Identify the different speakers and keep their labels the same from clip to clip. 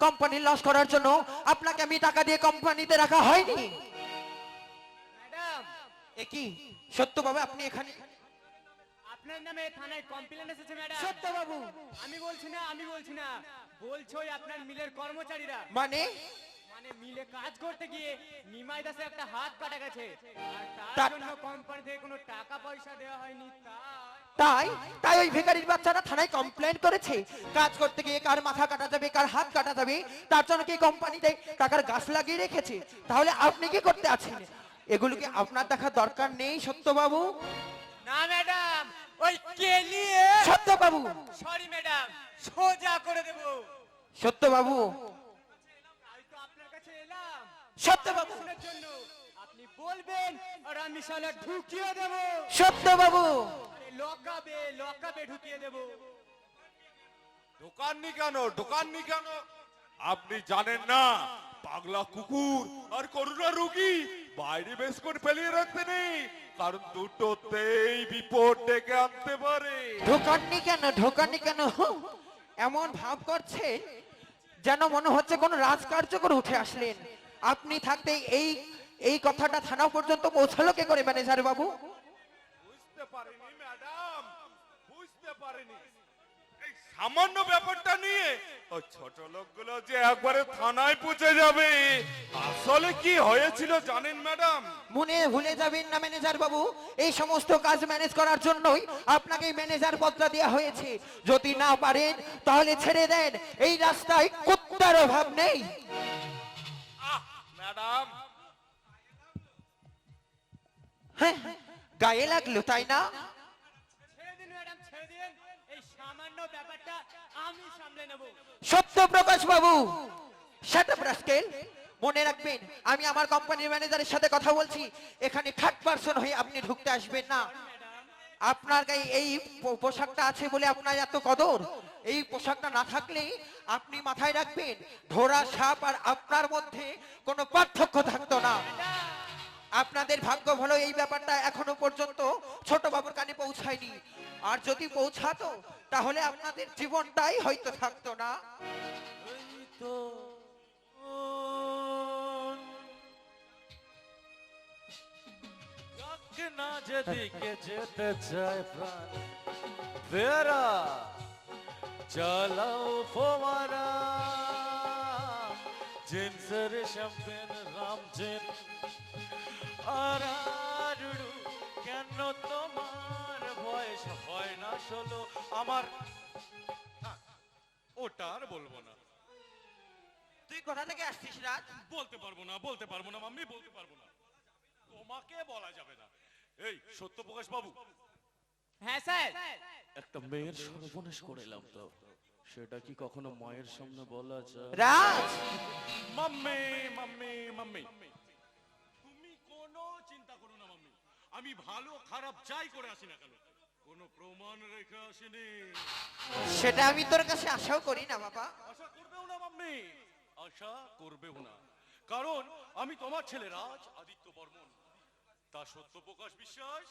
Speaker 1: Company loss করার জন্য আপনাকে আমি টাকা দিয়ে কোম্পানিতে রাখা হয়নি।
Speaker 2: ম্যাডাম
Speaker 1: এ কি? সত্যভাবে আপনি এখানে
Speaker 2: আপনার নামে থানায় কমপ্লেন এসেছে ম্যাডাম।
Speaker 1: সত্যবাবু।
Speaker 2: আমি বলছি না আমি বলছি না। বলছো ওই আপনার মিলের কর্মচারীরা।
Speaker 1: মানে?
Speaker 2: মানে মিলে কাজ করতে গিয়ে নিমাই দাসে একটা হাত কাটা গেছে। আর তার জন্য কোম্পানি থেকে কোনো টাকা পয়সা দেওয়া হয়নি তাই
Speaker 1: তাই তাই ওই ভিখারির বাচ্চারা থানায় কমপ্লেন করেছে। কাজ করতে গিয়ে কার মাথা কাটা যাবে কার হাত কাটা যাবে তার জন্য কি কোম্পানিতে টাকার গাছ লাগিয়ে রেখেছে? তাহলে আপনি কি করতে আছেন? এগুলোকে আপনার দেখা দরকার নেই সত্যবাবু।
Speaker 2: না ম্যাডাম ওই কে কেলিয়ে
Speaker 1: সত্যবাবু।
Speaker 2: সরি ম্যাডাম সোজা করে দেব।
Speaker 1: সত্যবাবু।
Speaker 2: আপনার কাছে এলাম
Speaker 1: সত্যবাবু।
Speaker 2: আপনার জন্য আপনি বলবেন আর আমি শালা ঢুকিয়ে দেব।
Speaker 1: সত্যবাবু।
Speaker 2: লকাবে লকাবে ঢুকিয়ে দেব।
Speaker 3: ঢোকাননি কেন? ঢোকাননি কেন? আপনি জানেন না পাগলা কুকুর আর করুণা রুগী বাইরে বেশ করে ফেলিয়ে রাখতে নেই কারণ দুটোতেই বিপদ ডেকে আনতে পারে।
Speaker 1: ঢোকাননি কেন? ঢোকাননি কেন? এমন ভাব করছে যেন মনে হচ্ছে কোন রাজকার্য করে উঠে আসলেন। আপনি থাকতে এই এই কথাটা থানা পর্যন্ত পৌঁছালো কে করে ম্যানেজার বাবু?
Speaker 3: বুঝতে পারিনি পারিনি। এই সামান্য ব্যাপারটা নিয়ে ওই ছোট লোকগুলো যে একবারে থানায় পৌঁছে যাবে আসলে কি হয়েছিল জানেন ম্যাডাম?
Speaker 1: মনে ভুলে যাবেন না ম্যানেজার বাবু। এই সমস্ত কাজ ম্যানেজ করার জন্যই আপনাকে ম্যানেজার পদটা দেওয়া হয়েছে। যদি না পারেন তাহলে ছেড়ে দেন। এই রাস্তায় কুত্তার অভাব নেই।
Speaker 3: ম্যাডাম।
Speaker 1: হ্যাঁ গায়ে লাগল তাই না?
Speaker 2: সামান্য ব্যাপারটা আমি সামলে নেব।
Speaker 1: সত্য প্রকাশ বাবু রাস্কেল মনে রাখবেন আমি আমার কোম্পানির ম্যানেজারের সাথে কথা বলছি। এখানে থার্ড পার্সন হয়ে আপনি ঢুকতে আসবেন না। আপনার গায়ে এই পোশাকটা আছে বলে আপনার এত কদর। এই পোশাকটা না থাকলে আপনি মাথায় রাখবেন ধরা সাপ আর আপনার মধ্যে কোনো পার্থক্য থাকতো না। আপনাদের ভাগ্য ভালো এই ব্যাপারটা এখনও পর্যন্ত ছোট বাবুর কানে পৌঁছায়নি। আর যদি পৌঁছাতো, তাহলে আপনাদের জীবনটাই হয়তো থাকতো না।
Speaker 4: না যেদিকে যেতে চায় প্রাণ চালাও জিন্সের শ্যাম্পেন আর কেন তোমার বয়স হয় না ষোলো। আমার ওটা আর বলব না।
Speaker 1: তুই কোথা থেকে আসছিস রাজ?
Speaker 4: বলতে পারব না বলতে পারব না মাম্মি বলতে পারব না। তোমাকে বলা যাবে না। এই সত্যপ্রকাশ বাবু।
Speaker 2: হ্যাঁ স্যার।
Speaker 4: একটা মেয়ের সর্বনাশ করে এলাম তো। সেটা কি কখনো মায়ের সামনে বলা যায়?
Speaker 1: রাজ!
Speaker 4: Mummy mummy mummy. আমি ভালো খারাপ যাই করে আসি না কেন? কোনো প্রমাণ রেখে আসিনি।
Speaker 1: সেটা আমি তোর কাছে আশাও করি না বাবা।
Speaker 4: আশা করবেও না মাম্মি। আশা করবেও না। কারণ আমি তোমার ছেলে রাজ আদিত্য বর্মন। তা সত্যপ্রকাশ বিশ্বাস?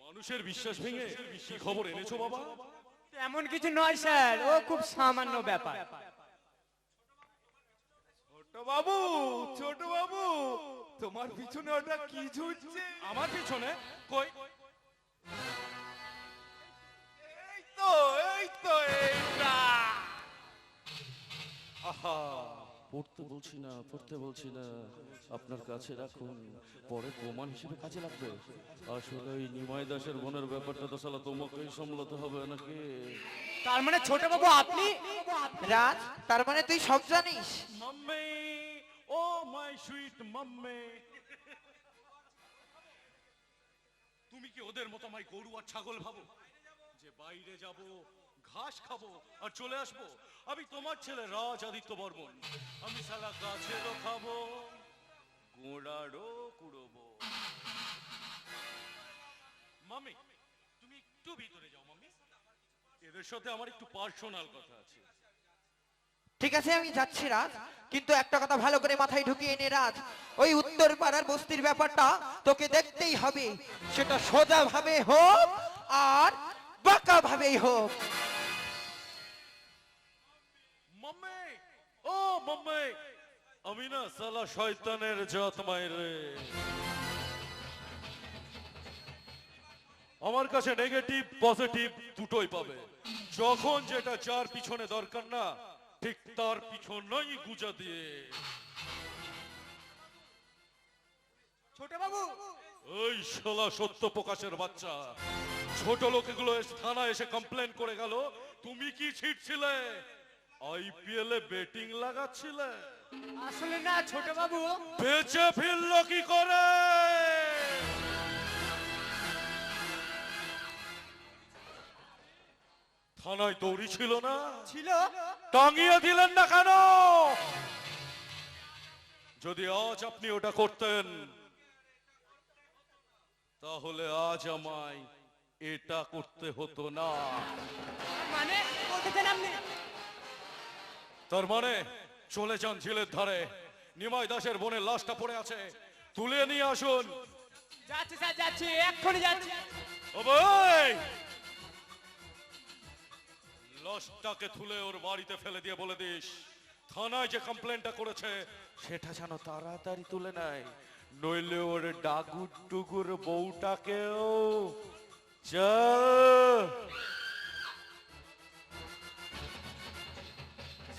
Speaker 4: মানুষের বিশ্বাস ভেঙে কি খবর এনেছো বাবা?
Speaker 2: এমন কিছু নয় স্যার। ও খুব সামান্য ব্যাপার।
Speaker 3: ছোট বাবু ছোট বাবু। তোমার পিছনে ওটা কি ঝুলছে?
Speaker 4: আমার পিছনে? কই?
Speaker 3: এই তো এই তো এইটা।
Speaker 4: আহা। পড়তে বলছি না পড়তে বলছি না। আপনার কাছে রাখুন। পরে প্রমাণ হিসেবে কাজে লাগবে। আসলে ওই নিমাই দাসের বোনের ব্যাপারটা তো সালা তোমাকেই সামলাতে হবে নাকি?
Speaker 2: তার মানে ছোট বাবু আপনি?
Speaker 1: রাজ তার মানে তুই সব জানিস?
Speaker 4: Mummy oh my sweet mummy. তুমি কি ওদের মতো আমায় গরু আর ছাগল ভাবো? যে বাইরে যাব, ঘাস খাব আর চলে আসব। আমি তোমার ছেলে রাজ আদিত্য বর্মন। আমি সালা গাছেরও খাব, গোড়ারও কুড়বো। মাম্মি, তুমি একটু ভিতরে যাও মাম্মি। এদের সাথে আমার একটু পার্সোনাল কথা আছে।
Speaker 1: ঠিক আছে, আমি যাচ্ছি রাজ, কিন্তু একটা কথা ভালো করে মাথায় ঢুকিয়ে নে রাজ। ওই উত্তর পাড়ার বস্তির ব্যাপারটা তোকে দেখতেই হবে। সেটা সোজা ভাবে হোক। আর বাঁকা ভাবেই হোক
Speaker 4: আমার কাছে নেগেটিভ পজিটিভ দুটোই পাবে। যখন যেটা যার পিছনে দরকার না ঠিক তার পিছনেই গুজা দিয়ে।
Speaker 2: ছোট বাবু
Speaker 4: ওই শালা সত্য প্রকাশের বাচ্চা। ছোট লোকগুলো থানায় এসে কমপ্লেন করে গেল তুমি কি ছিটছিলে? আইপিএল এ বেটিং লাগাচ্ছিলে?
Speaker 2: আসলে না ছোট বাবু
Speaker 4: বেঁচে ফিরলো কি করে? থানায় দৌড়ি ছিল না?
Speaker 2: ছিল।
Speaker 4: টাঙিয়ে দিলেন না কেন? যদি আজ আপনি ওটা করতেন তাহলে আজ আমায় এটা করতে হতো না।
Speaker 2: মানে
Speaker 4: তার মানে চলে যান ঝিলের ধারে। নিমাই দাসের বোনের লাশটা পড়ে আছে। তুলে নিয়ে আসুন।
Speaker 2: যাচ্ছি স্যার যাচ্ছি এক্ষুনি যাচ্ছি।
Speaker 4: ও ভাই লাশটাকে তুলে ওর বাড়িতে ফেলে দিয়ে বলে দিস, থানায় যে কমপ্লেনটা করেছে সেটা যেন তাড়াতাড়ি তুলে নেয়, নইলে ওর ডাগুর টুগুর বউটাকেও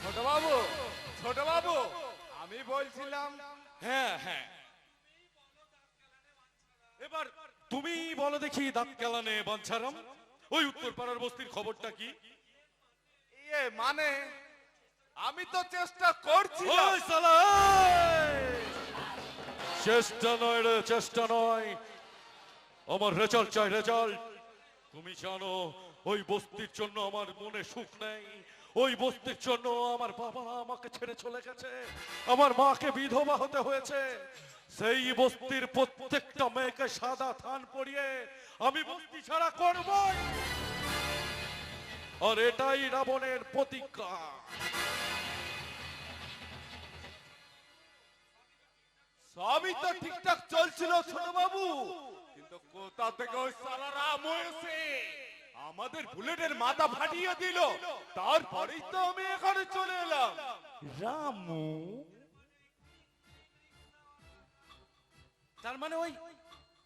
Speaker 3: ছোট বাবু ছোট বাবু, আমি বলছিলাম
Speaker 4: হ্যাঁ হ্যাঁ। এবার তুমি বলো দেখি দাঁত কেলানে বাঞ্ছারাম। ওই উত্তর পাড়ার বস্তির খবরটা কি?
Speaker 3: মানে আমি তো চেষ্টা করছি
Speaker 4: চেষ্টা নয় রে, চেষ্টা নয়। আমার রেজাল্ট চাই রেজাল্ট তুমি জানো, ওই বস্তির জন্য আমার মনে সুখ নেই। ওই বস্তির জন্য আমার বাবা আমাকে ছেড়ে চলে গেছে। আমার মাকে বিধবা হতে হয়েছে। সেই বস্তির প্রত্যেকটা মেয়েকে সাদা থান পরিয়ে আমি বস্তি ছাড়া করবই। আর এটাই রাবণের প্রতিজ্ঞা।
Speaker 3: সবই তো ঠিকঠাক চলছিল ছোট বাবু কিন্তু কোথা থেকে ওই সালা রাম হয়েছে? আমাদের বুলেটের মাথা ফাটিয়ে দিল। তারপরেই তো আমি এখানে চলে এলাম।
Speaker 4: রামু? তার মানে ওই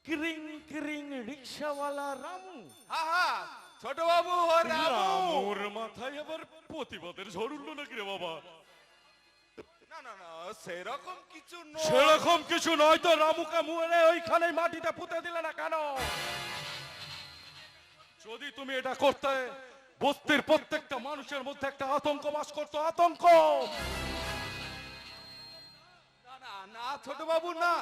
Speaker 4: কিরিং কিরিং রিক্সাওয়ালা রামু?
Speaker 3: হ্যাঁ হ্যাঁ ছোট বাবু ও রামু।
Speaker 4: রামুর মাথায় আবার প্রতিবাদের ঝড় উঠল নাকি রে বাবা?
Speaker 3: না না না সেরকম কিছু নয়।
Speaker 4: সেরকম কিছু নয় তো রামুকে মুয়ে ওইখানে মাটিতে পুঁতে দিলে না কেন? যদি তুমি এটা করতে বস্তির প্রত্যেকটা মানুষের মধ্যে একটা আতঙ্ক বাস করতো আতঙ্ক।
Speaker 3: না না না ছোট বাবু না।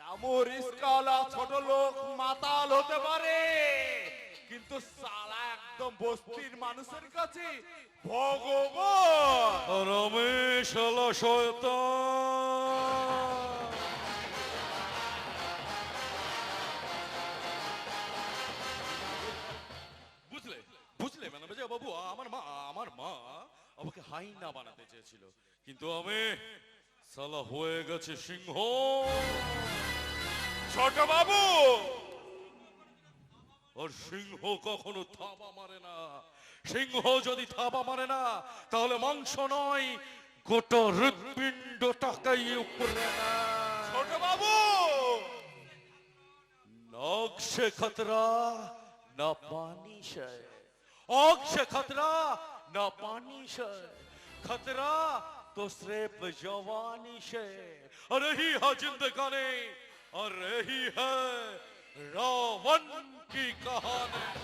Speaker 3: রামুর রিস্কাওয়ালা ছোট লোক মাতাল হতে পারে। কিন্তু সালা একদম বস্তির মানুষের কাছে ভগবান।
Speaker 4: রমেশ হলো শয়তান। বুঝলে? বুঝলে মানে বাবু? আমার মা আমার মা আমাকে হাইনা বানাতে চেয়েছিল। কিন্তু আমি সালা হয়ে গেছে সিংহ।
Speaker 3: ছোট বাবু!
Speaker 4: আর সিংহ কখনো থাবা মারে না সিংহ যদি থাবা মারে না তাহলে মাংস নয় গোটা হৃৎপিণ্ডটাকেই উপরে নেয়।
Speaker 3: ছোট বাবু
Speaker 4: नाग से खतरा न पानी से आग से खतरा न पानी से खतरा तो सिर्फ जवानी से और रही है जिंदगानी और रही है रावण की कहानी।